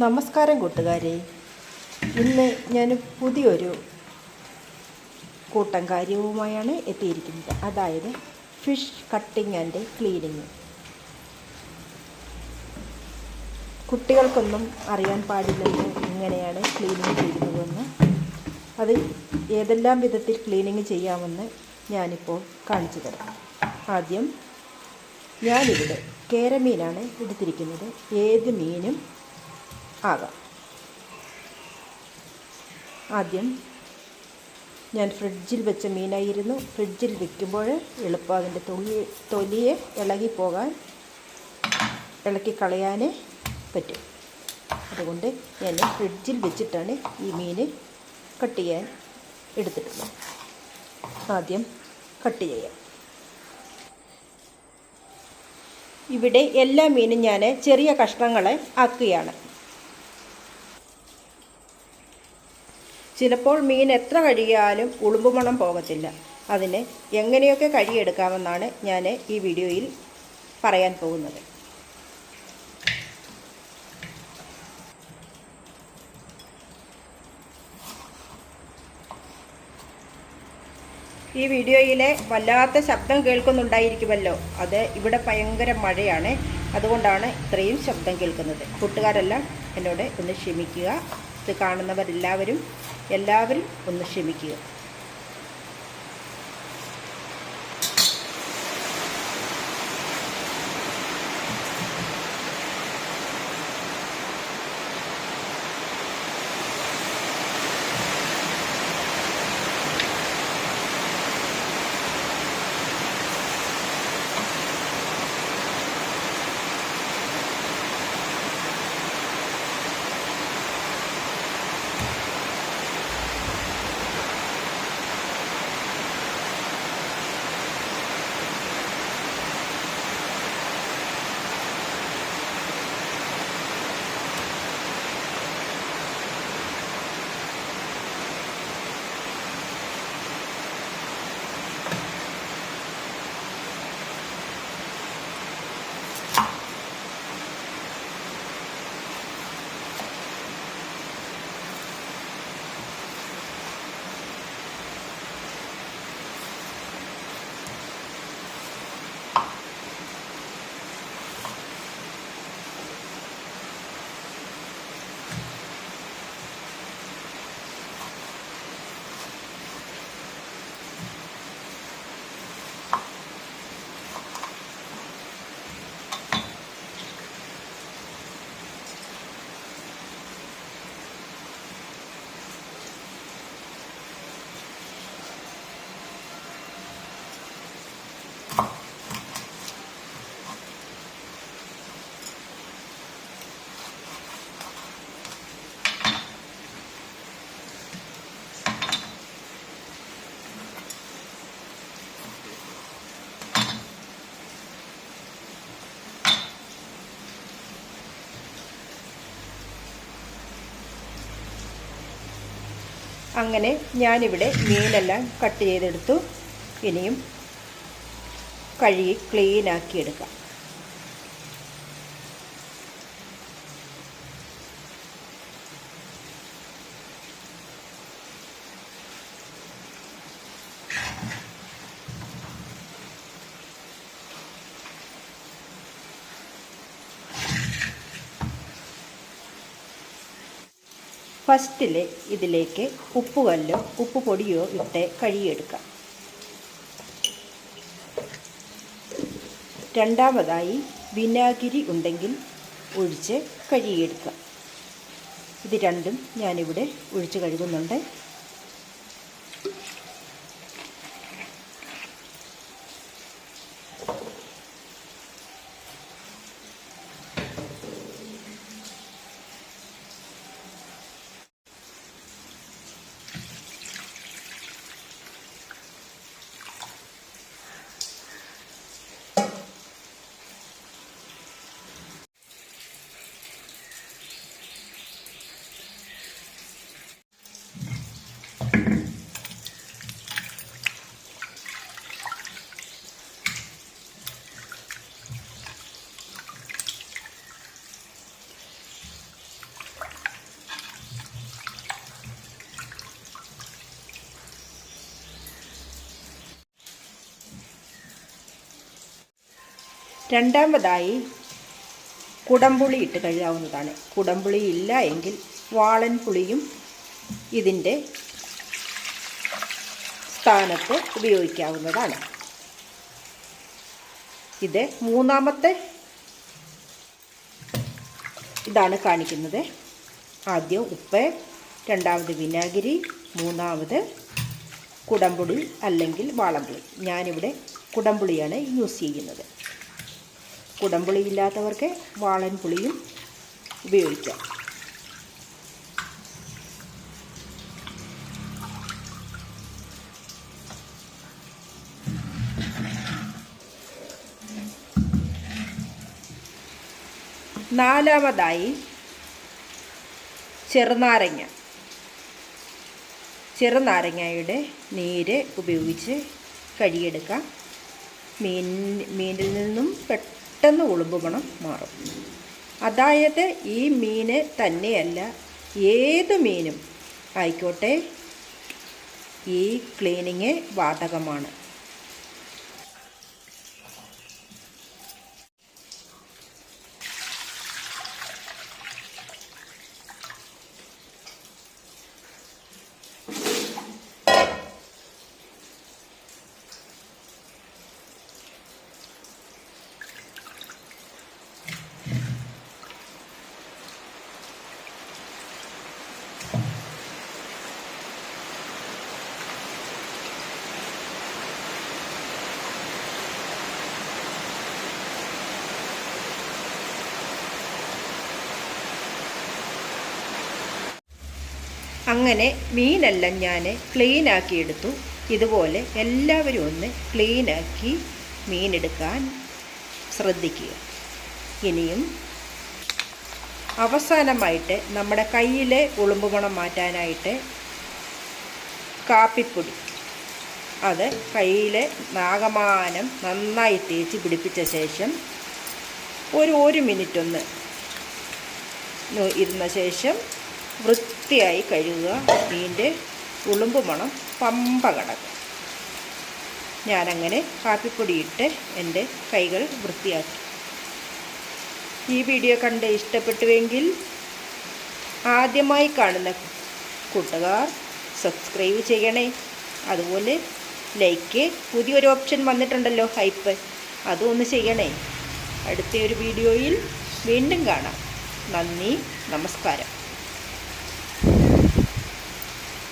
നമസ്കാരം കൂട്ടുകാരെ. ഇന്ന് ഞാൻ പുതിയൊരു കൂട്ടം കാര്യവുമായാണ് എത്തിയിരിക്കുന്നത്. അതായത് ഫിഷ് കട്ടിംഗ് ആൻഡ് ക്ലീനിങ്. കുട്ടികൾക്കൊന്നും അറിയാൻ പാടില്ലെന്ന് എങ്ങനെയാണ് ക്ലീനിങ് ചെയ്യുന്നതെന്ന് അത് ഏതെല്ലാം വിധത്തിൽ ക്ലീനിങ് ചെയ്യാമെന്ന് ഞാനിപ്പോൾ കാണിച്ചു തരാം. ആദ്യം ഞാനിവിടെ കേരമീനാണ് എടുത്തിരിക്കുന്നത്. ഏത് മീനും ആകാം. ആദ്യം ഞാൻ ഫ്രിഡ്ജിൽ വെച്ച മീനായിരുന്നു. ഫ്രിഡ്ജിൽ വെക്കുമ്പോൾ എളുപ്പം അതിന്റെ തൊലി തൊലിയെ ഇളകിപ്പോകാൻ ഇളക്കി കളയാനേ പറ്റും. അതുകൊണ്ട് ഞാൻ ഫ്രിഡ്ജിൽ വെച്ചിട്ടാണ് ഈ മീൻ കട്ട് ചെയ്യാൻ എടുത്തിട്ടുള്ളത്. ആദ്യം കട്ട് ചെയ്യാം. ഇവിടെ എല്ലാ മീനും ഞാൻ ചെറിയ കഷ്ണങ്ങളെ ആക്കുകയാണ്. ചിലപ്പോൾ മീൻ എത്ര കഴുകിയാലും ഉളുമ്പ് മണം പോകത്തില്ല. അതിന് എങ്ങനെയൊക്കെ കഴുകിയെടുക്കാമെന്നാണ് ഞാൻ ഈ വീഡിയോയിൽ പറയാൻ പോകുന്നത്. ഈ വീഡിയോയിലെ വല്ലാത്ത ശബ്ദം കേൾക്കുന്നുണ്ടായിരിക്കുമല്ലോ. അത് ഇവിടെ ഭയങ്കര മഴയാണ്. അതുകൊണ്ടാണ് ഇത്രയും ശബ്ദം കേൾക്കുന്നത്. കൂട്ടുകാരെല്ലാം എന്നോട് ഒന്ന് ക്ഷമിക്കുക. ഇത് കാണുന്നവരെല്ലാവരും എല്ലാവരും ഒന്ന് ക്ഷമിക്കുക. അങ്ങനെ ഞാനിവിടെ മീനെല്ലാം കട്ട് ചെയ്തെടുത്തു. ഇനിയും കഴുകി ക്ലീനാക്കി എടുക്കാം ഫസ്റ്റിൽ ഇതിലേക്ക് ഉപ്പുകല്ലോ ഉപ്പ് പൊടിയോ ഇട്ട് കഴുകിയെടുക്കാം. രണ്ടാമതായി വിനാഗിരി ഉണ്ടെങ്കിൽ ഒഴിച്ച് കഴുകിയെടുക്കാം. ഇത് രണ്ടും ഞാനിവിടെ ഒഴിച്ച് കഴുകുന്നുണ്ട്. രണ്ടാമതായി കുടംപുളി ഇട്ട് കഴിയാവുന്നതാണ് കുടംപുളി ഇല്ല എങ്കിൽ വാളൻ പുളിയും ഇതിന്റെ സ്ഥാനത്ത് ഉപയോഗിക്കാവുന്നതാണ്. ഇത് മൂന്നാമത്തെ ഇതാണ് കാണിക്കുന്നത്. ആദ്യം ഉപ്പ് രണ്ടാമത് വിനാഗിരി മൂന്നാമത് കുടംപുളി അല്ലെങ്കിൽ വാളംപുളി. ഞാനിവിടെ കുടംപുളിയാണ് യൂസ് ചെയ്യുന്നത്. കുടംപുളി ഇല്ലാത്തവർക്ക് വാളൻ പുളിയും ഉപയോഗിക്കാം. നാലാമതായി ചെറുനാരങ്ങ. ചെറുനാരങ്ങയുടെ നീര് ഉപയോഗിച്ച് കഴുകിയെടുക്കാം. മീൻ മീനിൽ നിന്നും പെട്ടെന്ന് ഉളുമ്പ് ഗുണം മാറും. അതായത് ഈ മീന് തന്നെയല്ല ഏത് മീനും ആയിക്കോട്ടെ ഈ ക്ലീനിങ് ബാധകമാണ് അങ്ങനെ മീനെല്ലാം ഞാൻ ക്ലീനാക്കി എടുത്തു ഇതുപോലെ എല്ലാവരും ഒന്ന് ക്ലീനാക്കി മീനെടുക്കാൻ ശ്രദ്ധിക്കുക. ഇനിയും അവസാനമായിട്ട് നമ്മുടെ കയ്യിലെ ഉളുമ്പ് ഗുണം മാറ്റാനായിട്ട് കാപ്പിപ്പൊടി. അത് കയ്യിലെ നാഗമാനം നന്നായി തേച്ച് പിടിപ്പിച്ച ശേഷം ഒരു ഒരു മിനിറ്റ് ഒന്ന് ഇരുന്ന ശേഷം വൃത്തിയായി കഴുകുക. മീന്റെ ഉളുമ്പ് മണം പമ്പ കടക്കും. ഞാനങ്ങനെ കാപ്പിപ്പൊടിയിട്ട് എന്റെ കൈകൾ വൃത്തിയാക്കി. ഈ വീഡിയോ കണ്ട് ഇഷ്ടപ്പെട്ടുവെങ്കിൽ ആദ്യമായി കാണുന്ന കൂട്ടുകാർ സബ്സ്ക്രൈബ് ചെയ്യണേ. അതുപോലെ ലൈക്ക് പുതിയൊരു ഓപ്ഷൻ വന്നിട്ടുണ്ടല്ലോ ഹൈപ്പ്. അതൊന്ന് ചെയ്യണേ. അടുത്ത ഒരു വീഡിയോയിൽ വീണ്ടും കാണാം. നന്ദി നമസ്കാരം.